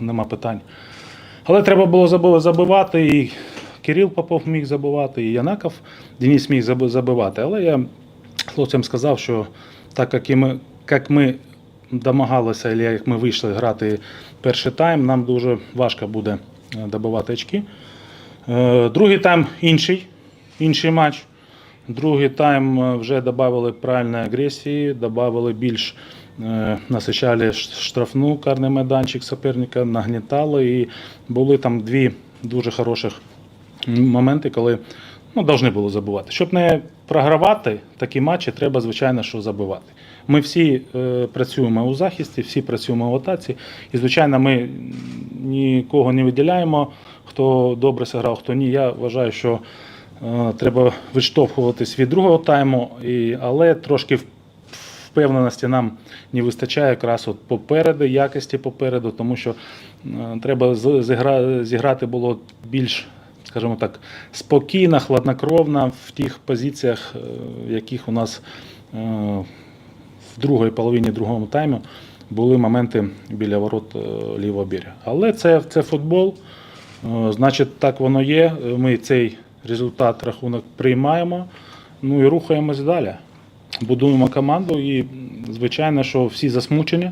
нема питань. Але треба було забивати, і Кирил Попов міг забивати, і Янаков Денис міг забивати. Але я хлопцям сказав, що так як і ми, як ми домагалися, або як ми вийшли грати перший тайм, нам дуже важко буде е, добивати очки. Е, Другий тайм інший, інший матч. Другий тайм е, вже додали правильної агресії, додали більш е, насичали штрафну карний майданчик суперника, нагнітали і були там дві дуже хороших моменти, коли ну, повинні були забувати. Щоб не програвати такі матчі, треба, звичайно, що забивати. Ми всі е, працюємо у захисті, всі працюємо в атаці. І, звичайно, ми нікого не виділяємо, хто добре зіграв, хто ні. Я вважаю, що треба відштовхуватись від другого тайму, і, але трошки впевненості нам не вистачає якраз от попереду, якості попереду, тому що е, треба зігра- зіграти було більш, скажімо так, спокійно, хладнокровно в тих позиціях, е, в яких у нас е, в другій половині другому тайму були моменти біля ворот е, лівого берега. Але це, це футбол. Е, Значить, так воно є. Ми цей результат рахунок приймаємо. Ну і рухаємось далі. Будуємо команду і, звичайно, що всі засмучені.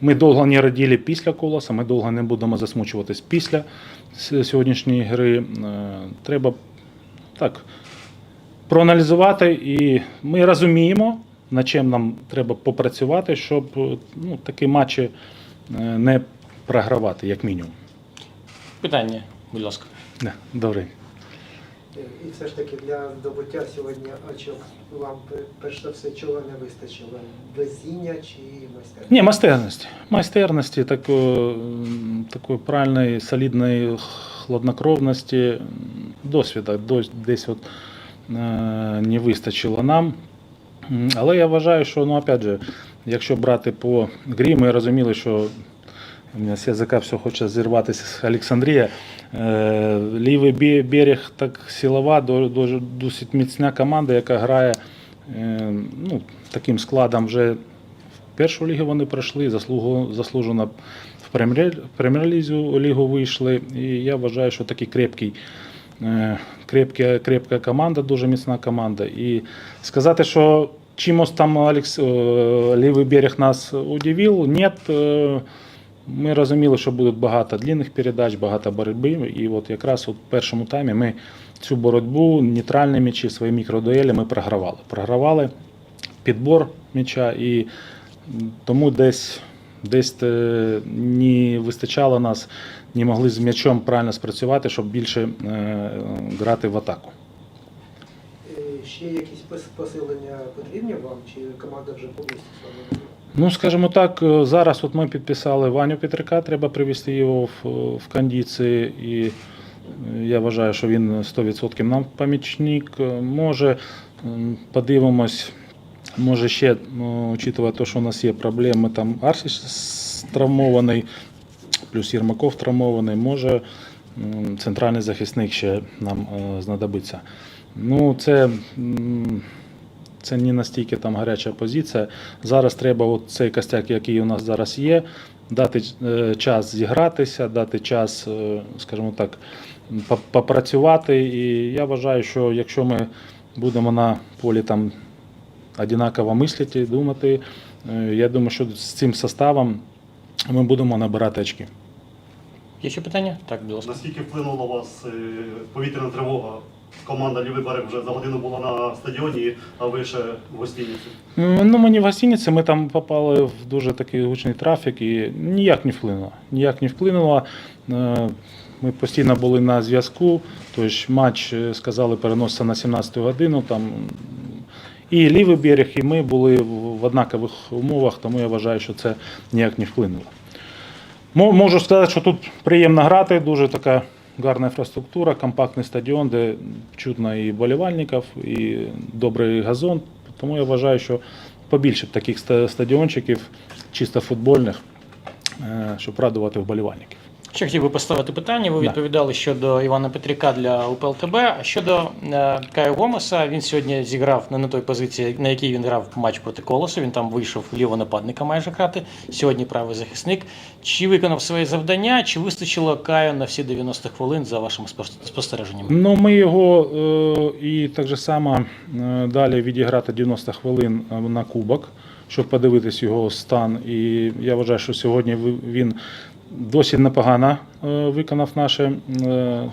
Ми довго не раділи після колоса, ми довго не будемо засмучуватись після сьогоднішньої гри. Е, Треба так проаналізувати, і ми розуміємо, над чим нам треба попрацювати, щоб е, ну, такі матчі е, не програвати, як мінімум. Питання, будь ласка. Не, Добре. І все ж таки для здобуття сьогодні очок вам перш за все чого не вистачило? Везіння чи майстерність? Ні, майстерності. Майстерності, такої, такої правильної, солідної хладнокровності, м, досвіду дос- десь от, е, не вистачило нам. Але я вважаю, що ну, опять же, якщо брати по грі, ми розуміли, що з язика все хоче зірватися з Олександрія. Е, Лівий берег так силова, досить міцна команда, яка грає е, ну, таким складом вже в першу лігу вони пройшли, заслужено в прем'єр- в прем'єр-лізу лігу вийшли. І я вважаю, що такий крепкий, е, крепка, крепка команда, дуже міцна команда. І сказати, що чимось там Алекс, лівий берег нас удивив, ні. Ми розуміли, що буде багато длинних передач, багато боротьби. І от якраз в першому таймі ми цю боротьбу, нейтральні м'ячі, свої мікродуелі ми програвали. Програвали підбор м'яча і тому десь, десь не вистачало нас, не могли з м'ячом правильно спрацювати, щоб більше е, грати в атаку. Е, Ще якісь посилення потрібні вам, чи команда вже повністю з вами? Ну, скажімо так, е, зараз от ми підписали Ваню Петрика, треба привести його в, в кондиції. І е, я вважаю, що він 100% нам помічник. Е, Може, подивимось, може ще, ну, учитывая те, що у нас є проблеми, там Арсіч травмований, плюс Єрмаков травмований, може центральний захисник ще нам е, знадобиться. Ну, це. це не настільки там гаряча позиція. Зараз треба от цей костяк, який у нас зараз є, дати е, час зігратися, дати час, е, скажімо так, попрацювати. І я вважаю, що якщо ми будемо на полі там однаково мислити, думати, е, я думаю, що з цим составом ми будемо набирати очки. Є ще питання? Так, будь ласка. Наскільки вплинула у вас повітряна тривога? Команда Лівий берег вже за годину була на стадіоні, а ви ще в гостиниці. Ну, мені в гостиниці, ми там попали в дуже такий гучний трафік і ніяк не вплинуло. Ніяк не вплинуло. Е, Ми постійно були на зв'язку. Тобто матч е, сказали переноситься на 17 годину. Там і лівий берег, і ми були в однакових умовах, тому я вважаю, що це ніяк не вплинуло. Можу сказати, що тут приємно грати, дуже така гарна інфраструктура, компактний стадіон, де чутно і болівальників, і добрий газон. Тому я вважаю, що побільше б таких ста- стадіончиків, чисто футбольних, е, щоб радувати вболівальників. Ще хотів би поставити питання. Ви Да. відповідали щодо Івана Петряка для УПЛТБ. А щодо е, Каю Гомеса, він сьогодні зіграв не на той позиції, на якій він грав матч проти Колосу. Він там вийшов лівонападника майже грати. Сьогодні правий захисник. Чи виконав своє завдання, чи вистачило Каю на всі 90 хвилин за вашими спос- спостереженнями? Ну, ми його е, і так же само е, далі відіграти 90 хвилин е, на кубок, щоб подивитись його стан. І я вважаю, що сьогодні він досить непогано е, виконав наше е,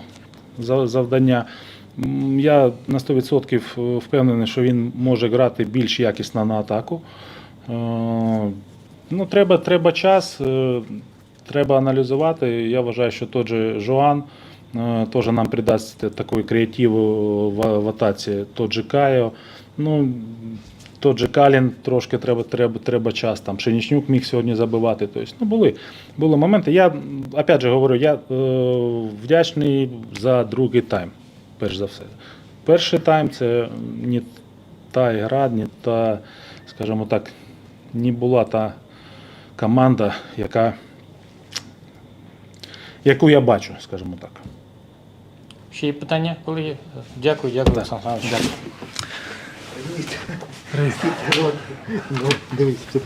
завдання. Я на 100% впевнений, що він може грати більш якісно на атаку. Е, Ну, треба, треба час, е, треба аналізувати. Я вважаю, що той же Жоан е, теж нам придасть такої креативу в, атаці. Тот же Кайо. Ну, тот же Калін трошки треба, треба, треба час. Там Шенічнюк міг сьогодні забивати. Тобто, ну, були, були моменти. Я опять же говорю, я е, вдячний за другий тайм, перш за все. Перший тайм це не та гра, не та, скажімо так, не була та команда, яка, яку я бачу, скажімо так. Ще є питання, колеги? Дякую, дякую, Олександр Іванович. Привіт. Ну, дивись, це